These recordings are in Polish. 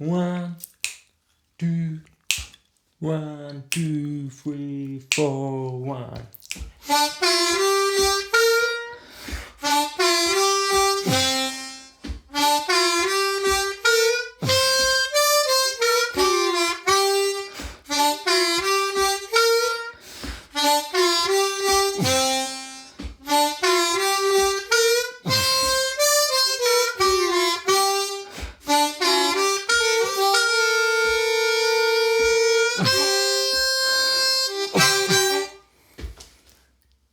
One, two, one, two, three, four, one.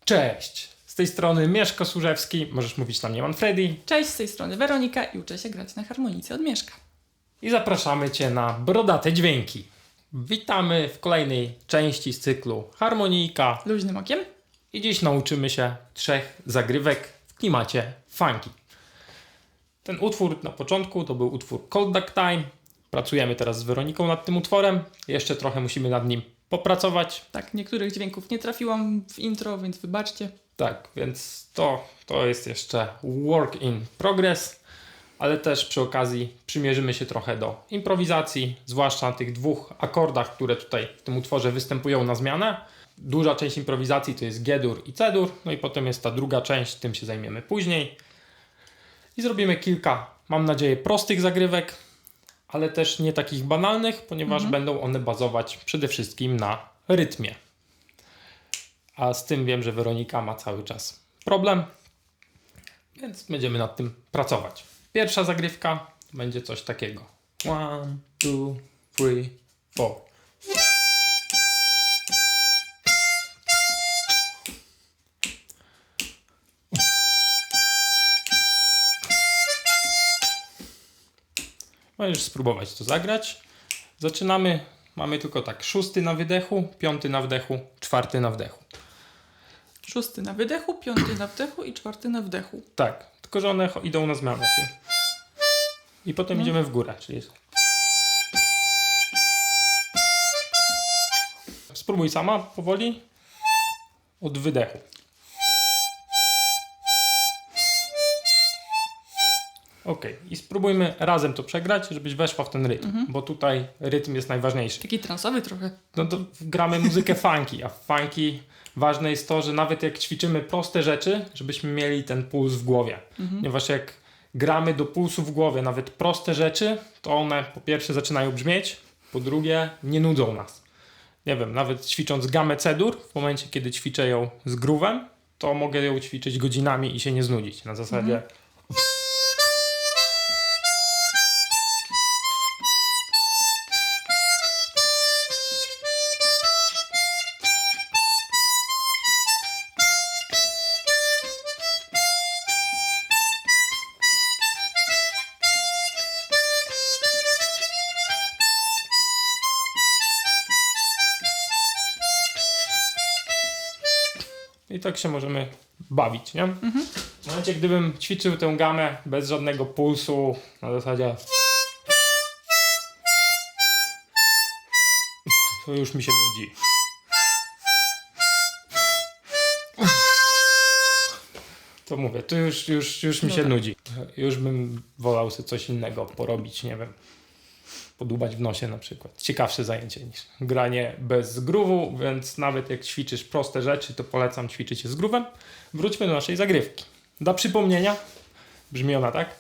Cześć! Z tej strony Mieszko Służewski, możesz mówić na mnie Manfredi Cześć, z tej strony Weronika i uczę się grać na harmonice od Mieszka. i zapraszamy Cię na Brodate Dźwięki. Witamy w kolejnej części z cyklu Harmonijka Luźnym okiem? i dziś nauczymy się trzech zagrywek w klimacie funky. Ten utwór na początku to był utwór Cold Duck Time. Pracujemy teraz z Weroniką nad tym utworem. Jeszcze trochę musimy nad nim popracować. Tak, niektórych dźwięków nie trafiłam w intro, więc wybaczcie. Tak, więc to, to jest jeszcze work in progress, ale też przy okazji przymierzymy się trochę do improwizacji, zwłaszcza na tych dwóch akordach, które tutaj w tym utworze występują na zmianę. Duża część improwizacji to jest G-dur i C-dur, no i potem jest ta druga część, tym się zajmiemy później. I zrobimy kilka, mam nadzieję, prostych zagrywek, ale też nie takich banalnych, ponieważ będą one bazować przede wszystkim na rytmie. A z tym wiem, że Weronika ma cały czas problem, więc będziemy nad tym pracować. Pierwsza zagrywka będzie coś takiego. One, two, three, four. Możesz spróbować to zagrać. Zaczynamy. Mamy tylko tak, szósty na wydechu, piąty na wdechu, czwarty na wdechu. Szósty na wydechu, piąty na wdechu i czwarty na wdechu. Tak, tylko że one idą na zmianę. I potem idziemy w górę, czyli jest... Spróbuj sama powoli. Od wydechu. Ok, i spróbujmy razem to przegrać, żebyś weszła w ten rytm, bo tutaj rytm jest najważniejszy. Taki transowy trochę. No to gramy muzykę funky, a funky ważne jest to, że nawet jak ćwiczymy proste rzeczy, żebyśmy mieli ten puls w głowie. Ponieważ jak gramy do pulsu w głowie nawet proste rzeczy, to one po pierwsze zaczynają brzmieć, po drugie nie nudzą nas. Nie wiem, nawet ćwicząc gamę cedur, w momencie kiedy ćwiczę ją z groovem, to mogę ją ćwiczyć godzinami i się nie znudzić. Na zasadzie I tak się możemy bawić, nie? W momencie, gdybym ćwiczył tę gamę bez żadnego pulsu, na zasadzie. To już mi się nudzi. To mówię, to już, już, już mi No się tak. nudzi. Już bym wolał sobie coś innego porobić, nie wiem. Podubać w nosie na przykład. Ciekawsze zajęcie niż granie bez groove'u, więc nawet jak ćwiczysz proste rzeczy, to polecam ćwiczyć je z groove'em. Wróćmy do naszej zagrywki. Dla przypomnienia brzmi ona tak.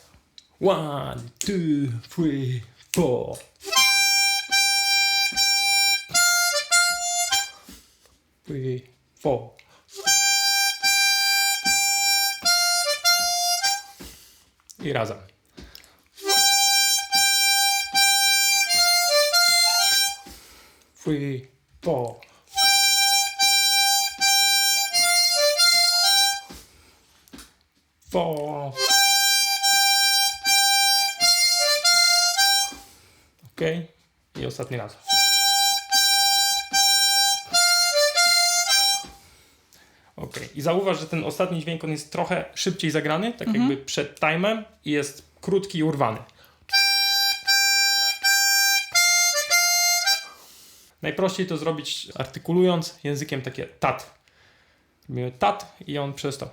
One, two, three, four. Three, four. I razem. Three, four. Four. Ok. I ostatni raz. Ok. I zauważ, że ten ostatni dźwięk on jest trochę szybciej zagrany, tak jakby przed timem i jest krótki i urwany. Najprościej to zrobić artykulując językiem takie tat. Robimy tat i on przez to.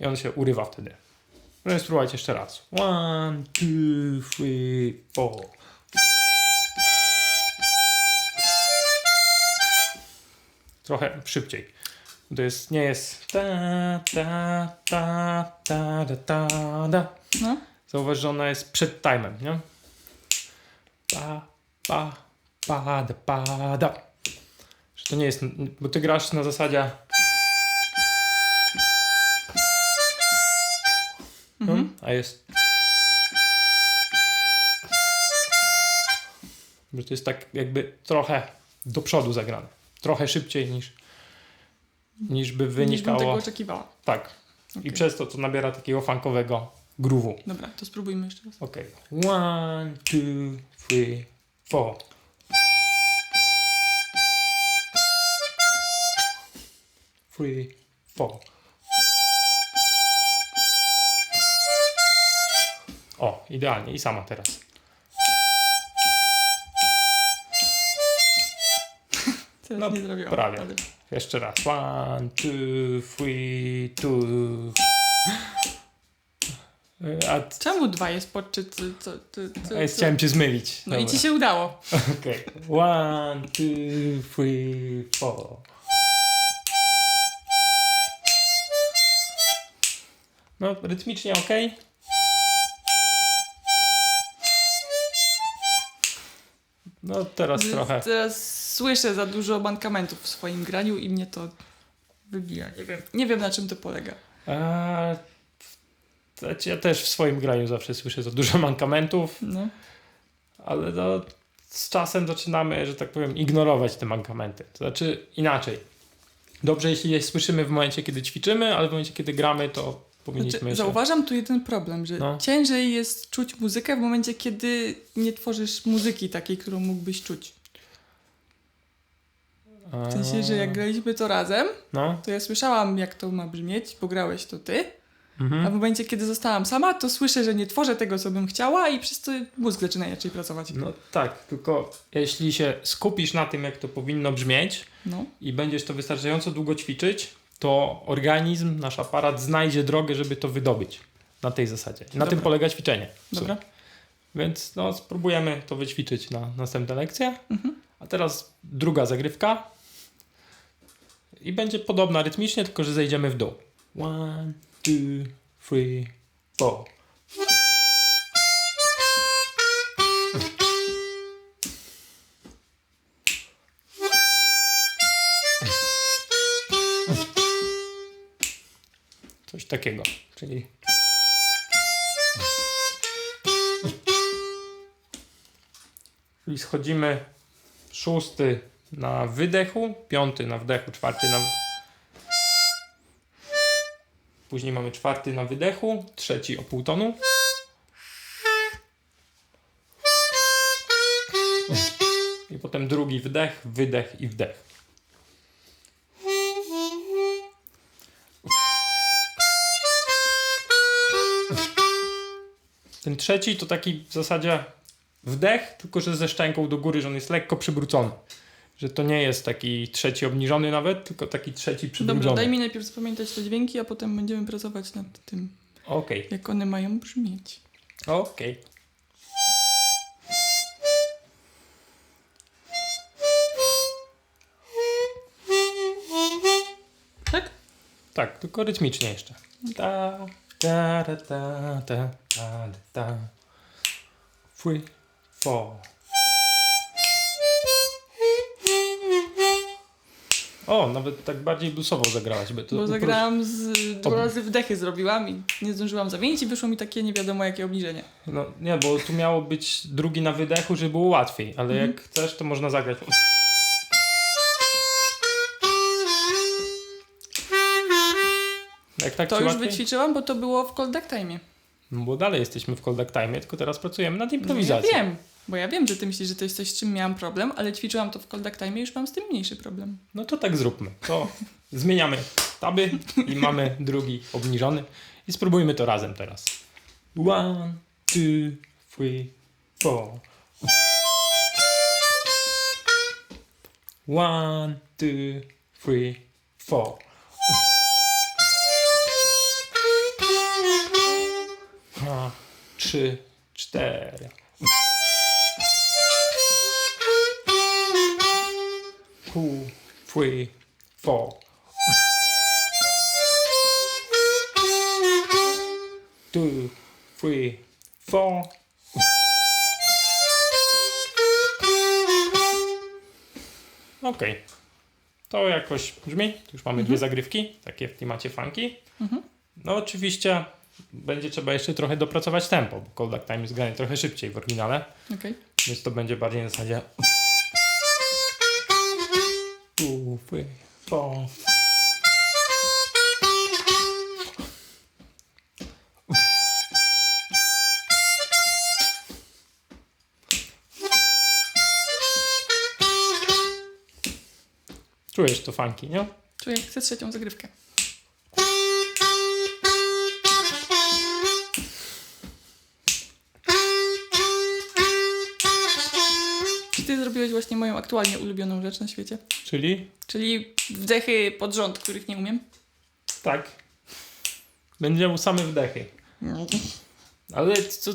I on się urywa wtedy. Możemy spróbować jeszcze raz. One, two, three, four. Trochę szybciej. To jest, nie jest ta, ta, ta, ta, ta, ta, ta. No. Zauważ, że ona jest przed timem, nie? Pa, pa, pa, da, pa, da. Że to nie jest, bo ty grasz na zasadzie Mhm. a jest że to jest tak jakby trochę do przodu zagrane. Trochę szybciej niż niż by Niż bym tego wynikało. oczekiwała. Tak. I Okej. przez to to nabiera takiego funkowego groove'u. Dobra, to spróbujmy jeszcze raz. Okej. One, two, three, four. Three, four. O, idealnie. I sama teraz. Teraz No, nie zrobiłam. prawie. ale- Jeszcze raz. One, two, three, two. A, t- Czemu dwa jest podczyt? Co, co, co, chciałem cię zmylić. No i Dobra. ci się udało. Okej. One, two, three, four. No, rytmicznie ok. No, teraz trochę. Teraz słyszę za dużo mankamentów w swoim graniu i mnie to wybija. Nie wiem, nie wiem na czym to polega. A, ja też w swoim graniu zawsze słyszę za dużo mankamentów, No. ale no, z czasem zaczynamy, że tak powiem, ignorować te mankamenty. To znaczy inaczej. Dobrze, jeśli je słyszymy w momencie, kiedy ćwiczymy, ale w momencie, kiedy gramy, to powinniśmy Znaczy, zauważam tu jeden problem, że No. ciężej jest czuć muzykę w momencie, kiedy nie tworzysz muzyki takiej, którą mógłbyś czuć. W sensie, że jak graliśmy to razem, No. to ja słyszałam, jak to ma brzmieć, bo grałeś to ty, a w Mhm. momencie, kiedy zostałam sama, to słyszę, że nie tworzę tego, co bym chciała i przez to mózg zaczyna inaczej pracować. No tak, tylko jeśli się skupisz na tym, jak to powinno brzmieć No. i będziesz to wystarczająco długo ćwiczyć, to organizm, nasz aparat znajdzie drogę, żeby to wydobyć. Na tej zasadzie. Na Dobra. tym polega ćwiczenie. Dobra. Więc no, spróbujemy to wyćwiczyć na następne lekcje. Mhm. A teraz druga zagrywka. I będzie podobna rytmicznie, tylko że zejdziemy w dół. One, two, three, four. Takiego. Czyli Czyli schodzimy szósty na wydechu, piąty na wdechu, czwarty na. Później mamy czwarty na wydechu, trzeci o półtonu. I potem drugi wdech, wydech i wdech. Ten trzeci to taki w zasadzie wdech, tylko że ze szczęką do góry, że on jest lekko przywrócony. Że to nie jest taki trzeci obniżony nawet, tylko taki trzeci przywrócony. Dobrze, daj mi najpierw zapamiętać te dźwięki, a potem będziemy pracować nad tym, Okej, jak one mają brzmieć. okej. Tak? Tak, tylko rytmicznie jeszcze. Ta, ta, ta, ta, ta, ta, ta. Three, four. O, nawet tak bardziej bluesowo zagrałaś. By to Bo zagrałam z dwa razy wdechy zrobiłam i nie zdążyłam zamienić i wyszło mi takie nie wiadomo jakie obniżenie. No nie, bo tu miało być drugi na wydechu, żeby było łatwiej, ale Mhm. jak chcesz, to można zagrać. Tak To już łatwiej? wyćwiczyłam, bo to było w cold time. No bo dalej jesteśmy w Cold Time, tylko teraz pracujemy nad No ja improwizacją. wiem, bo ja wiem, że ty myślisz, że to jest coś, z czym miałam problem, ale ćwiczyłam to w cold time i już mam z tym mniejszy problem. No to tak zróbmy. To zmieniamy taby i mamy drugi obniżony i spróbujmy to razem teraz. One, two, three, four. One, two, three, four. Dwa, trzy, cztery. Two, three, four. Two, three, four. Okej. To jakoś brzmi. Już mamy dwie zagrywki, takie w klimacie funky. No oczywiście będzie trzeba jeszcze trochę dopracować tempo, bo Callback Time jest grany trochę szybciej w oryginale, Okej. więc to będzie bardziej na zasadzie Two, three, four. Czujesz to funky, nie? Czuję, chcę trzecią zagrywkę. Zrobiłeś właśnie moją aktualnie ulubioną rzecz na świecie? Czyli Czyli wdechy pod rząd, których nie umiem? tak. Będzie miał same wdechy. Ale co,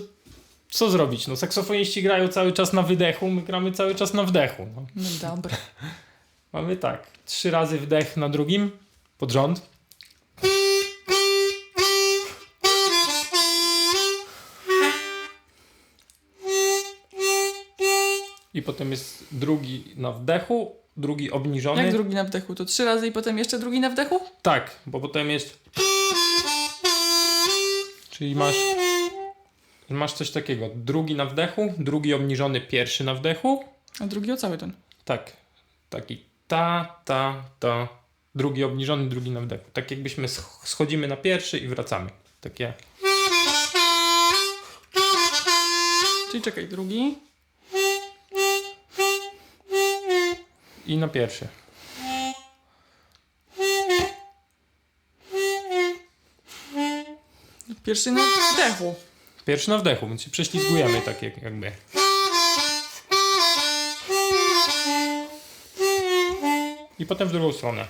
co zrobić? No, saksofoniści grają cały czas na wydechu, my gramy cały czas na wdechu. No. No dobra. Mamy tak, trzy razy wdech na drugim, pod rząd. I potem jest drugi na wdechu, drugi obniżony. Jak drugi na wdechu? To trzy razy i potem jeszcze drugi na wdechu? Tak, bo potem jest. Czyli masz. Masz coś takiego. Drugi na wdechu, drugi obniżony, pierwszy na wdechu. A drugi o cały ten. Tak. Taki ta, ta, ta. Drugi obniżony, drugi na wdechu. Tak jakbyśmy sch- schodzimy na pierwszy i wracamy. Takie. Czyli czekaj, drugi. I na pierwszy. Pierwszy na wdechu. Pierwszy na wdechu, więc się prześlizgujemy tak jak, jakby. I potem w drugą stronę.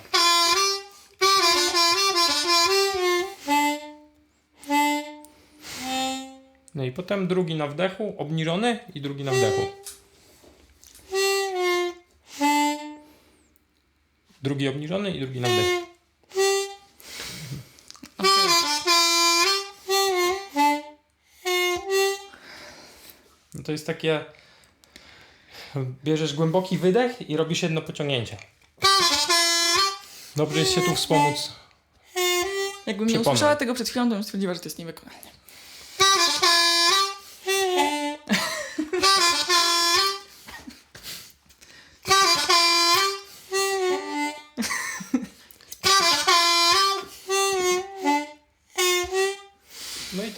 No i potem drugi na wdechu, obniżony i drugi na wdechu. Drugi obniżony i drugi na wdechu. Okej. No to jest takie. Bierzesz głęboki wydech i robisz jedno pociągnięcie. Dobrze jest się tu wspomóc. Jakbym nie Przekonam. usłyszała tego przed chwilą, to bym stwierdziła, że to jest niewykonalne.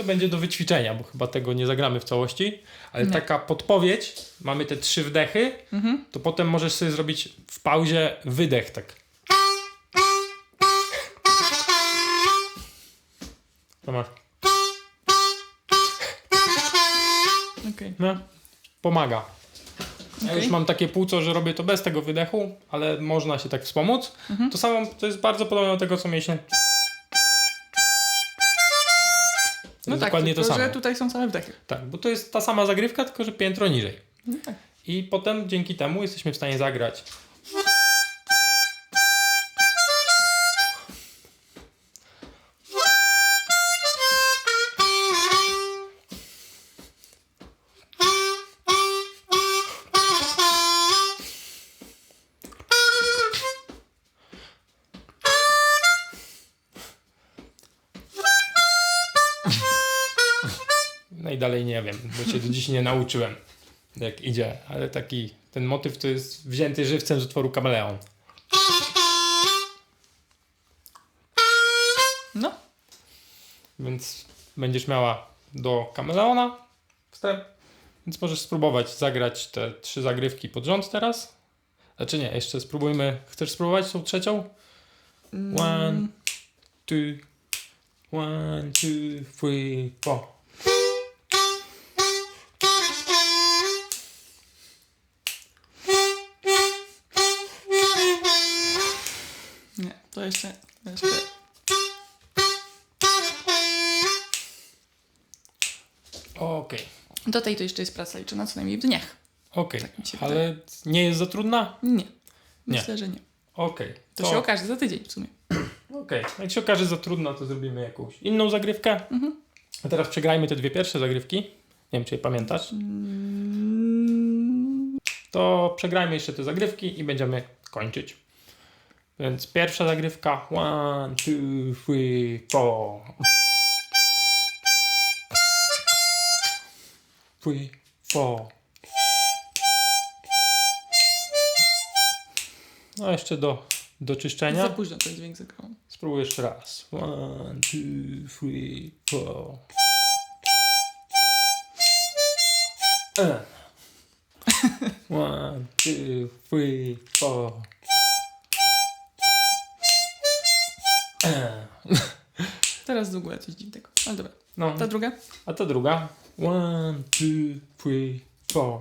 Będzie do wyćwiczenia, bo chyba tego nie zagramy w całości. Ale Nie. taka podpowiedź, mamy te trzy wdechy, Mhm. to potem możesz sobie zrobić w pauzie wydech tak. To masz. Okej. No, pomaga. Ja już mam takie płuco, że robię to bez tego wydechu, ale można się tak wspomóc. Mhm. To samo, to jest bardzo podobne do tego, co mieliśmy. To No jest tak, dokładnie tylko, to samo. że tutaj są same wdechy. Tak, bo to jest ta sama zagrywka, tylko że piętro niżej. No tak. I potem dzięki temu jesteśmy w stanie zagrać. I dalej nie wiem, bo się do dziś nie nauczyłem, jak idzie, ale taki, ten motyw to jest wzięty żywcem z utworu Kameleon. No. Więc będziesz miała do Kameleona wstęp, więc możesz spróbować zagrać te trzy zagrywki pod rząd teraz. Znaczy nie, jeszcze spróbujmy, chcesz spróbować tą trzecią? One, Mm, two, one, two, three, four. To jeszcze, jeszcze. Okej, Do tej to jeszcze jest praca liczona co najmniej w dniach. okej. Tak mi się Ale nie jest za trudna? Nie. Myślę, że nie. Okej. To, się okaże za tydzień w sumie. Okej, jak się okaże za trudno, to zrobimy jakąś inną zagrywkę. Mhm. A teraz przegrajmy te dwie pierwsze zagrywki. Nie wiem, czy je pamiętasz. Mm, To przegrajmy jeszcze te zagrywki i będziemy kończyć. Więc pierwsza zagrywka. One, two, three, four. Three, four. No jeszcze do, do czyszczenia. Za późno ten dźwięk zagrałam. Spróbuj jeszcze raz. One, two, three, four. One, two, three, four. Teraz długo coś dziwnego. Ale dobra. No, Ta druga? a ta druga. One, two, three, four.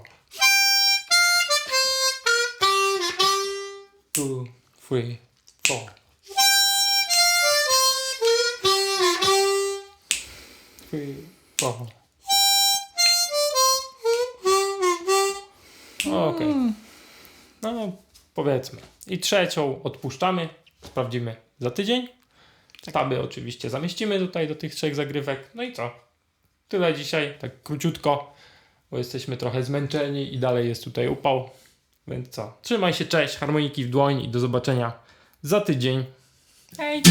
Two, three, four. Three, four. Okej. Mm, No, powiedzmy. I trzecią odpuszczamy. Sprawdzimy za tydzień. Taby oczywiście zamieścimy tutaj do tych trzech zagrywek. No i co? Tyle dzisiaj, tak króciutko, bo jesteśmy trochę zmęczeni i dalej jest tutaj upał. Więc co? Trzymaj się, cześć, harmoniki w dłoń i do zobaczenia za tydzień. Hej!